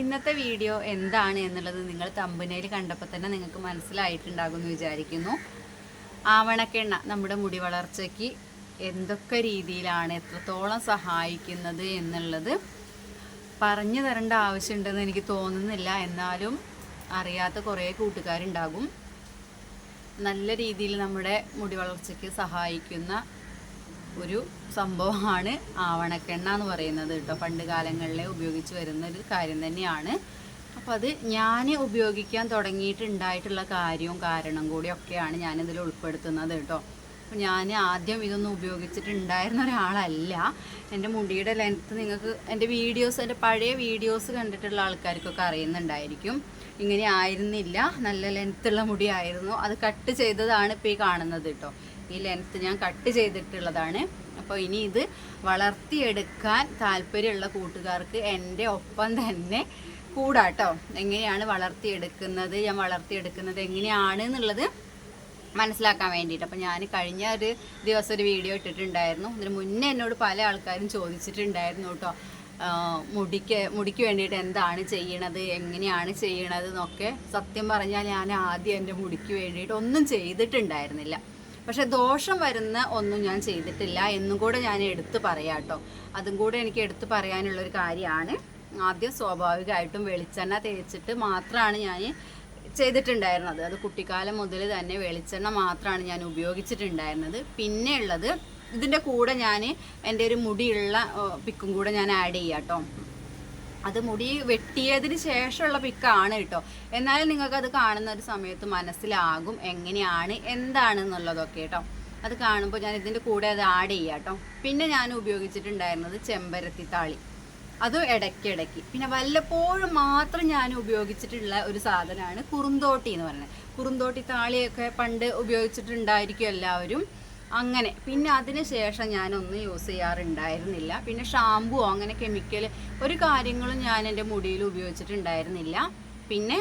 ഇന്നത്തെ വീഡിയോ എന്താണ് എന്നുള്ളത് നിങ്ങൾ തമ്പനയിൽ കണ്ടപ്പോൾ തന്നെ നിങ്ങൾക്ക് മനസ്സിലായിട്ടുണ്ടാകും എന്ന് വിചാരിക്കുന്നു. ആവണക്കെണ്ണ നമ്മുടെ മുടി വളർച്ചയ്ക്ക് എന്തൊക്കെ രീതിയിലാണ് എത്രത്തോളം സഹായിക്കുന്നത് എന്നുള്ളത് പറഞ്ഞു തരേണ്ട ആവശ്യമുണ്ടെന്ന് എനിക്ക് തോന്നുന്നില്ല. എന്നാലും അറിയാത്ത കുറേ കൂട്ടുകാരുണ്ടാകും. നല്ല രീതിയിൽ നമ്മുടെ മുടി വളർച്ചയ്ക്ക് സഹായിക്കുന്ന ഒരു സംഭവമാണ് ആവണക്കെണ്ണ എന്ന് പറയുന്നത് കേട്ടോ. പണ്ട് കാലങ്ങളിലെ ഉപയോഗിച്ച് വരുന്ന ഒരു കാര്യം തന്നെയാണ്. അപ്പം അത് ഞാൻ ഉപയോഗിക്കാൻ തുടങ്ങിയിട്ടുണ്ടായിട്ടുള്ള കാര്യവും കാരണം കൂടിയൊക്കെയാണ് ഞാനിതിൽ ഉൾപ്പെടുത്തുന്നത് കേട്ടോ. അപ്പം ഞാൻ ആദ്യം ഇതൊന്നും ഉപയോഗിച്ചിട്ടുണ്ടായിരുന്ന ഒരാളല്ല. എന്റെ മുടിയുടെ ലെങ്ത്ത് നിങ്ങൾക്ക് എന്റെ വീഡിയോസ് എന്റെ പഴയ വീഡിയോസ് കണ്ടിട്ടുള്ള ആൾക്കാർക്കൊക്കെ അറിയുന്നുണ്ടായിരിക്കും. ഇങ്ങനെ ആയിരുന്നില്ല. നല്ല ലെങ്ത്തുള്ള മുടിയായിരുന്നു അത് കട്ട് ചെയ്തതാണ് ഇപ്പോൾ ഈ കാണുന്നത് കേട്ടോ. ഈ ലെങ്ത്ത് ഞാൻ കട്ട് ചെയ്തിട്ടുള്ളതാണ്. അപ്പോൾ ഇനി ഇത് വളർത്തിയെടുക്കാൻ താല്പര്യമുള്ള കൂട്ടുകാർക്ക് എന്റെ ഒപ്പം തന്നെ കൂടാട്ടോ. എങ്ങനെയാണ് വളർത്തിയെടുക്കുന്നത് ഞാൻ വളർത്തിയെടുക്കുന്നത് എങ്ങനെയാണ് എന്നുള്ളത് മനസ്സിലാക്കാൻ വേണ്ടിയിട്ട്. അപ്പോൾ ഞാൻ കഴിഞ്ഞ ഒരു ദിവസം ഒരു വീഡിയോ ഇട്ടിട്ടുണ്ടായിരുന്നു. ഇതിന് മുന്നേ എന്നോട് പല ആൾക്കാരും ചോദിച്ചിട്ടുണ്ടായിരുന്നു കേട്ടോ. മുടിക്ക് മുടിക്ക് വേണ്ടിയിട്ട് എന്താണ് ചെയ്യണത് എങ്ങനെയാണ് ചെയ്യണത് എന്നൊക്കെ. സത്യം പറഞ്ഞാൽ ഞാൻ ആദ്യം എന്റെ മുടിക്ക് വേണ്ടിയിട്ട് ഒന്നും ചെയ്തിട്ടുണ്ടായിരുന്നില്ല. പക്ഷെ ദോഷം വരുന്ന ഒന്നും ഞാൻ ചെയ്തിട്ടില്ല എന്നും കൂടെ ഞാൻ എടുത്തു പറയാട്ടോ അതും കൂടെ എനിക്ക് എടുത്തു പറയാനുള്ള ഒരു കാര്യമാണ്. ആദ്യം സ്വാഭാവികമായിട്ടും വെളിച്ചെണ്ണ തേച്ചിട്ട് മാത്രമാണ് ഞാൻ ചെയ്തിട്ടുണ്ടായിരുന്നത്. അത് കുട്ടിക്കാലം മുതൽ തന്നെ വെളിച്ചെണ്ണ മാത്രമാണ് ഞാൻ ഉപയോഗിച്ചിട്ടുണ്ടായിരുന്നത്. പിന്നെ ഉള്ളത് ഇതിന്റെ കൂടെ ഞാൻ എന്റെ ഒരു മുടിയുള്ള പിക്കും കൂടെ ഞാൻ ആഡ് ചെയ്യാം കേട്ടോ. അത് മുടി വെട്ടിയതിന് ശേഷമുള്ള പിക്കാണ് കേട്ടോ. എന്നാലും നിങ്ങൾക്ക് അത് കാണുന്ന ഒരു സമയത്ത് മനസ്സിലാകും എങ്ങനെയാണ് എന്താണ് എന്നുള്ളതൊക്കെ കേട്ടോ. അത് കാണുമ്പോൾ ഞാൻ ഇതിന്റെ കൂടെ അത് ആഡ് ചെയ്യാം കേട്ടോ. പിന്നെ ഞാൻ ഉപയോഗിച്ചിട്ടുണ്ടായിരുന്നത് ചെമ്പരത്തി താളി. അതും ഇടയ്ക്കിടയ്ക്ക്. പിന്നെ വല്ലപ്പോഴും മാത്രം ഞാൻ ഉപയോഗിച്ചിട്ടുള്ള ഒരു സാധനമാണ് കുറുന്തോട്ടി എന്ന് പറയുന്നത്. കുറുന്തോട്ടി താളിയൊക്കെ പണ്ട് ഉപയോഗിച്ചിട്ടുണ്ടായിരിക്കും എല്ലാവരും. അങ്ങനെ. പിന്നെ അതിന് ശേഷം ഞാനൊന്നും യൂസ് ചെയ്യാറുണ്ടായിരുന്നില്ല. പിന്നെ ഷാമ്പുവോ അങ്ങനെ കെമിക്കൽ ഒരു കാര്യങ്ങളും ഞാൻ എന്റെ മുടിയിൽ ഉപയോഗിച്ചിട്ടുണ്ടായിരുന്നില്ല. പിന്നെ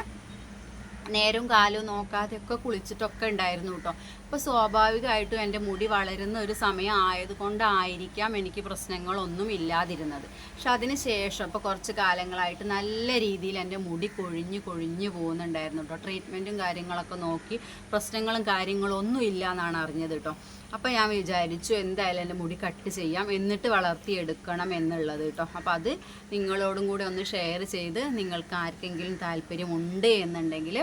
നേരും കാലും നോക്കാതെയൊക്കെ കുളിച്ചിട്ടൊക്കെ ഉണ്ടായിരുന്നു കേട്ടോ. അപ്പോൾ സ്വാഭാവികമായിട്ടും എന്റെ മുടി വളരുന്ന ഒരു സമയം ആയതുകൊണ്ടായിരിക്കാം എനിക്ക് പ്രശ്നങ്ങളൊന്നും ഇല്ലാതിരുന്നത്. പക്ഷെ അതിന് ശേഷം ഇപ്പോൾ കുറച്ച് കാലങ്ങളായിട്ട് നല്ല രീതിയിൽ എന്റെ മുടി കൊഴിഞ്ഞ് കൊഴിഞ്ഞ് പോകുന്നുണ്ടായിരുന്നു കേട്ടോ. ട്രീറ്റ്മെന്റും കാര്യങ്ങളൊക്കെ നോക്കി പ്രശ്നങ്ങളും കാര്യങ്ങളും ഒന്നും ഇല്ല എന്നാണ് അറിഞ്ഞത് കേട്ടോ. അപ്പോൾ ഞാൻ വിചാരിച്ചു എന്തായാലും എന്റെ മുടി കട്ട് ചെയ്യാം എന്നിട്ട് വളർത്തിയെടുക്കണം എന്നുള്ളത് കേട്ടോ. അപ്പോൾ അത് നിങ്ങളോടും കൂടെ ഒന്ന് ഷെയർ ചെയ്ത് നിങ്ങൾക്ക് ആർക്കെങ്കിലും താല്പര്യമുണ്ട് എന്നുണ്ടെങ്കിൽ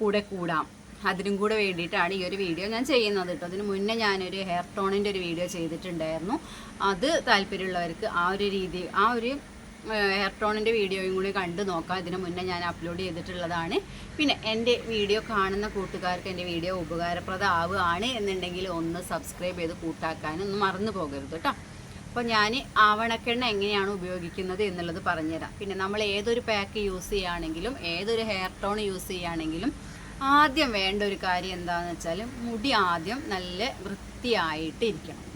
കൂടെ കൂടാം. അതിനും കൂടെ വേണ്ടിയിട്ടാണ് ഈ ഒരു വീഡിയോ ഞാൻ ചെയ്യുന്നത് കേട്ടോ. അതിന് മുന്നേ ഞാനൊരു ഹെയർ ടോണിന്റെ ഒരു വീഡിയോ ചെയ്തിട്ടുണ്ടായിരുന്നു. അത് താല്പര്യമുള്ളവർക്ക് ആ ഒരു രീതി ആ ഒരു ഹെയർ ടോണിന്റെ വീഡിയോയും കൂടി കണ്ടു നോക്കാം. ഇതിന് മുന്നേ ഞാൻ അപ്ലോഡ് ചെയ്തിട്ടുള്ളതാണ്. പിന്നെ എന്റെ വീഡിയോ കാണുന്ന കൂട്ടുകാർക്ക് എന്റെ വീഡിയോ ഉപകാരപ്രദമാവുകയാണ് എന്നുണ്ടെങ്കിൽ ഒന്ന് സബ്സ്ക്രൈബ് ചെയ്ത് കൂട്ടാക്കാനും ഒന്ന് മറന്നു പോകരുത് കേട്ടോ. അപ്പോൾ ഞാൻ ആവണക്കെണ്ണ എങ്ങനെയാണ് ഉപയോഗിക്കുന്നത് എന്നുള്ളത് പറഞ്ഞുതരാം. പിന്നെ നമ്മൾ ഏതൊരു പാക്ക് യൂസ് ചെയ്യുകയാണെങ്കിലും ഏതൊരു ഹെയർ ടോൺ യൂസ് ചെയ്യുകയാണെങ്കിലും ആദ്യം വേണ്ട ഒരു കാര്യം എന്താണെന്ന് വെച്ചാൽ മുടി ആദ്യം നല്ല വൃത്തിയായിട്ട് ഇരിക്കണം.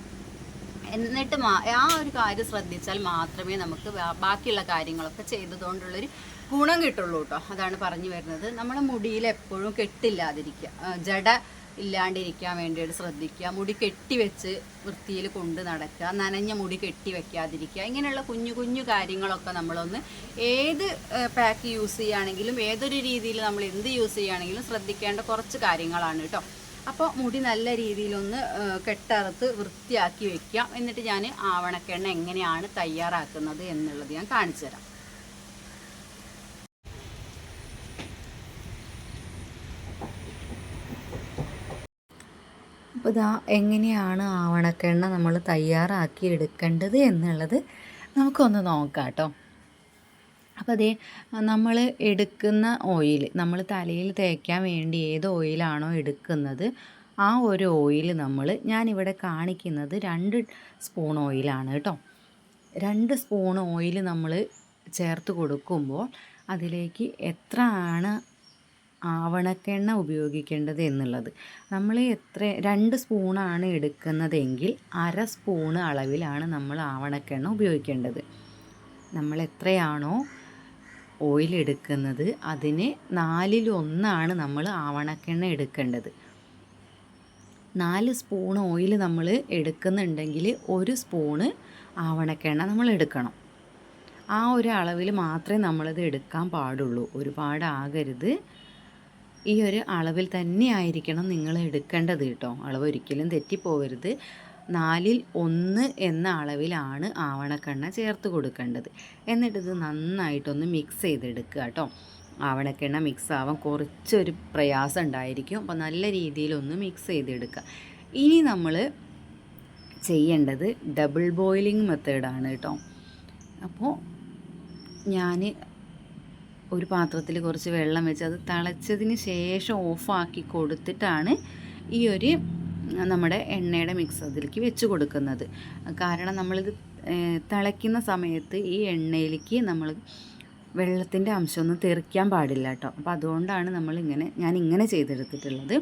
എന്നിട്ട് ആ ഒരു കാര്യം ശ്രദ്ധിച്ചാൽ മാത്രമേ നമുക്ക് ബാക്കിയുള്ള കാര്യങ്ങളൊക്കെ ചെയ്തതുകൊണ്ടുള്ളൊരു ഗുണം കിട്ടുള്ളൂ കേട്ടോ അതാണ് പറഞ്ഞു വരുന്നത്. നമ്മളെ മുടിയിൽ എപ്പോഴും കെട്ടില്ലാതിരിക്കുക. ജട ഇല്ലാണ്ടിരിക്കാൻ വേണ്ടിയിട്ട് ശ്രദ്ധിക്കുക. മുടി കെട്ടി വെച്ച് വൃത്തിയിൽ കൊണ്ട് നടക്കുക. നനഞ്ഞ മുടി കെട്ടി വെക്കാതിരിക്കുക. ഇങ്ങനെയുള്ള കുഞ്ഞു കുഞ്ഞു കാര്യങ്ങളൊക്കെ നമ്മളൊന്ന് ഏത് പാക്ക് യൂസ് ചെയ്യുകയാണെങ്കിലും ഏതൊരു രീതിയിൽ നമ്മൾ എന്ത് യൂസ് ചെയ്യുകയാണെങ്കിലും ശ്രദ്ധിക്കേണ്ട കുറച്ച് കാര്യങ്ങളാണ് കേട്ടോ അപ്പോൾ മുടി നല്ല രീതിയിലൊന്ന് കെട്ടറുത്ത് വൃത്തിയാക്കി വെക്കാം. എന്നിട്ട് ഞാൻ ആവണക്കെണ്ണ എങ്ങനെയാണ് തയ്യാറാക്കുന്നത് എന്നുള്ളത് ഞാൻ കാണിച്ചു തരാം. അപ്പോൾ ഇതാ എങ്ങനെയാണ് ആവണക്കെണ്ണ നമ്മൾ തയ്യാറാക്കി എടുക്കേണ്ടത് എന്നുള്ളത് നമുക്കൊന്ന് നോക്കാം കേട്ടോ. അപ്പോൾ അതേ നമ്മൾ എടുക്കുന്ന ഓയിൽ നമ്മൾ തലയിൽ തേക്കാൻ വേണ്ടി ഏത് ഓയിലാണോ എടുക്കുന്നത് ആ ഒരു ഓയിൽ നമ്മൾ ഞാനിവിടെ കാണിക്കുന്നത് രണ്ട് സ്പൂൺ ഓയിലാണ് കേട്ടോ. രണ്ട് സ്പൂൺ ഓയിൽ നമ്മൾ ചേർത്ത് കൊടുക്കുമ്പോൾ അതിലേക്ക് എത്ര ആണ് ആവണക്കെണ്ണ ഉപയോഗിക്കേണ്ടത് എന്നുള്ളത്. നമ്മൾ എത്ര രണ്ട് സ്പൂണാണ് എടുക്കുന്നതെങ്കിൽ അര സ്പൂണ് അളവിലാണ് നമ്മൾ ആവണക്കെണ്ണ ഉപയോഗിക്കേണ്ടത്. നമ്മൾ എത്രയാണോ ഓയിൽ എടുക്കുന്നത് അതിന് നാലിലൊന്നാണ് നമ്മൾ ആവണക്കെണ്ണ എടുക്കേണ്ടത്. നാല് സ്പൂൺ ഓയിൽ നമ്മൾ എടുക്കുന്നുണ്ടെങ്കിൽ ഒരു സ്പൂണ് ആവണക്കെണ്ണ നമ്മൾ എടുക്കണം. ആ ഒരു അളവിൽ മാത്രമേ നമ്മളിത് എടുക്കാൻ പാടുള്ളൂ. ഒരുപാട് ആകരുത്. ഈ ഒരു അളവിൽ തന്നെ ആയിരിക്കണം നിങ്ങൾ എടുക്കേണ്ടത് കേട്ടോ. അളവ് ഒരിക്കലും തെറ്റിപ്പോവരുത് നാലിൽ ഒന്ന് എന്ന അളവിലാണ് ആവണക്കെണ്ണ ചേർത്ത് കൊടുക്കേണ്ടത്. എന്നിട്ടിത് നന്നായിട്ടൊന്ന് മിക്സ് ചെയ്തെടുക്കുക കേട്ടോ. ആവണക്കെണ്ണ മിക്സ് ആവാൻ കുറച്ചൊരു പ്രയാസം ഉണ്ടായിരിക്കും. അപ്പോൾ നല്ല രീതിയിലൊന്ന് മിക്സ് ചെയ്തെടുക്കുക. ഇനി നമ്മൾ ചെയ്യേണ്ടത് ഡബിൾ ബോയിലിംഗ് മെത്തേഡാണ് കേട്ടോ. അപ്പോൾ ഞാൻ ഒരു പാത്രത്തിൽ കുറച്ച് വെള്ളം വെച്ച് അത് തിളച്ചതിന് ശേഷം ഓഫാക്കി കൊടുത്തിട്ടാണ് ഈ ഒരു നമ്മുടെ എണ്ണയുടെ മിക്സ് അതിലേക്ക് വെച്ച് കൊടുക്കുന്നത്. കാരണം നമ്മളിത് തിളയ്ക്കുന്ന സമയത്ത് ഈ എണ്ണയിലേക്ക് നമ്മൾ വെള്ളത്തിന്റെ അംശമൊന്നും തെറിക്കാൻ പാടില്ല കേട്ടോ. അപ്പോൾ അതുകൊണ്ടാണ് നമ്മളിങ്ങനെ ഞാൻ ഇങ്ങനെ ചെയ്തെടുത്തിട്ടുള്ളത്.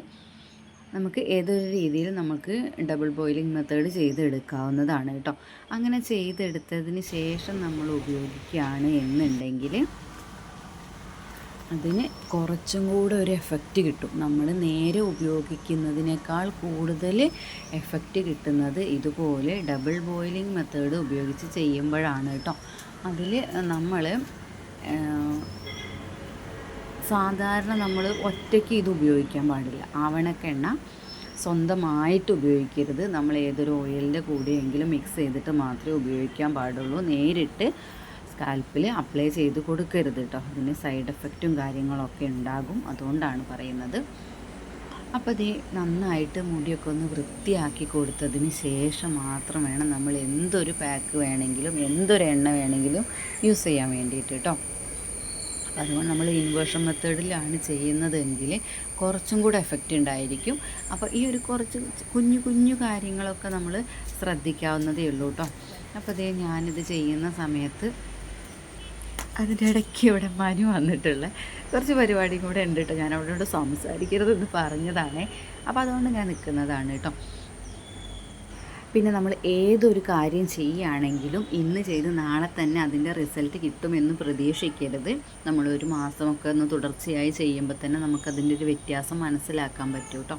നമുക്ക് ഏതൊരു രീതിയിൽ നമുക്ക് ഡബിൾ ബോയിലിംഗ് മെത്തേഡ് ചെയ്തെടുക്കാവുന്നതാണ് കേട്ടോ. അങ്ങനെ ചെയ്തെടുത്തതിന് ശേഷം നമ്മൾ ഉപയോഗിക്കുകയാണ് എന്നുണ്ടെങ്കിൽ അതിന് കുറച്ചും കൂടെ ഒരു എഫക്റ്റ് കിട്ടും. നമ്മൾ നേരെ ഉപയോഗിക്കുന്നതിനേക്കാൾ കൂടുതൽ എഫക്റ്റ് കിട്ടുന്നത് ഇതുപോലെ ഡബിൾ ബോയിലിംഗ് മെത്തേഡ് ഉപയോഗിച്ച് ചെയ്യുമ്പോഴാണ് കേട്ടോ. അതിൽ നമ്മൾ സാധാരണ നമ്മൾ ഒറ്റയ്ക്ക് ഇത് ഉപയോഗിക്കാൻ പാടില്ല. ആവണക്കെണ്ണ സ്വന്തമായിട്ട് ഉപയോഗിക്കരുത്. നമ്മൾ ഏതൊരു ഓയിലിന്റെ കൂടെയെങ്കിലും മിക്സ് ചെയ്തിട്ട് മാത്രമേ ഉപയോഗിക്കാൻ പാടുള്ളൂ. നേരിട്ട് സ്കാൽപ്പിൽ അപ്ലൈ ചെയ്ത് കൊടുക്കരുത് കേട്ടോ അതിന് സൈഡ് എഫക്റ്റും കാര്യങ്ങളൊക്കെ ഉണ്ടാകും. അതുകൊണ്ടാണ് പറയുന്നത്. അപ്പോൾ ഇത് നന്നായിട്ട് മുടിയൊക്കെ ഒന്ന് വൃത്തിയാക്കി കൊടുത്തതിന് ശേഷം മാത്രം വേണം നമ്മൾ എന്തൊരു പാക്ക് വേണമെങ്കിലും എന്തൊരു എണ്ണ വേണമെങ്കിലും യൂസ് ചെയ്യാൻ വേണ്ടിയിട്ട് കേട്ടോ അതുകൊണ്ട് നമ്മൾ ഇൻവേർഷൻ മെത്തേഡിലാണ് ചെയ്യുന്നതെങ്കിൽ കുറച്ചും കൂടെ എഫക്റ്റ് ഉണ്ടായിരിക്കും. അപ്പോൾ ഈ ഒരു കുറച്ച് കുഞ്ഞു കുഞ്ഞു കാര്യങ്ങളൊക്കെ നമ്മൾ ശ്രദ്ധിക്കാവുന്നതേ ഉള്ളൂ കേട്ടോ അപ്പോൾ ഇതേ ഞാനിത് ചെയ്യുന്ന സമയത്ത് അതിന്റെ ഇടയ്ക്ക് ഇവിടെ മനു വന്നിട്ടുള്ള കുറച്ച് പരിപാടിയും കൂടെ ഉണ്ട് കേട്ടോ. ഞാൻ അവളോട് സംസാരിക്കരുതെന്ന് പറഞ്ഞതാണേ. അപ്പോൾ അതുകൊണ്ട് ഞാൻ നിൽക്കുന്നതാണ് കേട്ടോ. പിന്നെ നമ്മൾ ഏതൊരു കാര്യം ചെയ്യുകയാണെങ്കിലും ഇന്ന് ചെയ്ത് നാളെ തന്നെ അതിന്റെ റിസൾട്ട് കിട്ടുമെന്ന് പ്രതീക്ഷിക്കരുത്. നമ്മൾ ഒരു മാസമൊക്കെ ഒന്ന് തുടർച്ചയായി ചെയ്യുമ്പോൾ തന്നെ നമുക്കതിന്റെ ഒരു വ്യത്യാസം മനസ്സിലാക്കാൻ പറ്റും കേട്ടോ.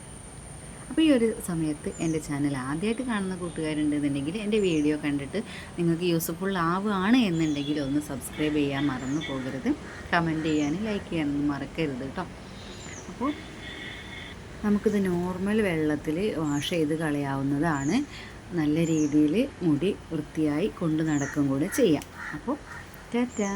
അപ്പോൾ ഈ ഒരു സമയത്ത് എന്റെ ചാനൽ ആദ്യമായിട്ട് കാണുന്ന കൂട്ടുകാരുണ്ടെന്നുണ്ടെങ്കിൽ എന്റെ വീഡിയോ കണ്ടിട്ട് നിങ്ങൾക്ക് യൂസ്ഫുൾ ആവുകയാണ് എന്നുണ്ടെങ്കിൽ ഒന്ന് സബ്സ്ക്രൈബ് ചെയ്യാൻ മറന്നു പോകരുത്. കമന്റ് ചെയ്യാനും ലൈക്ക് ചെയ്യാനൊന്നും മറക്കരുത് കേട്ടോ അപ്പോൾ നമുക്കിത് നോർമൽ വെള്ളത്തിൽ വാഷ് ചെയ്ത് കളയാവുന്നതാണ്. നല്ല രീതിയിൽ മുടി വൃത്തിയായി കൊണ്ടു നടക്കും കൂടെ ചെയ്യാം. അപ്പോൾ ടാറ്റാ.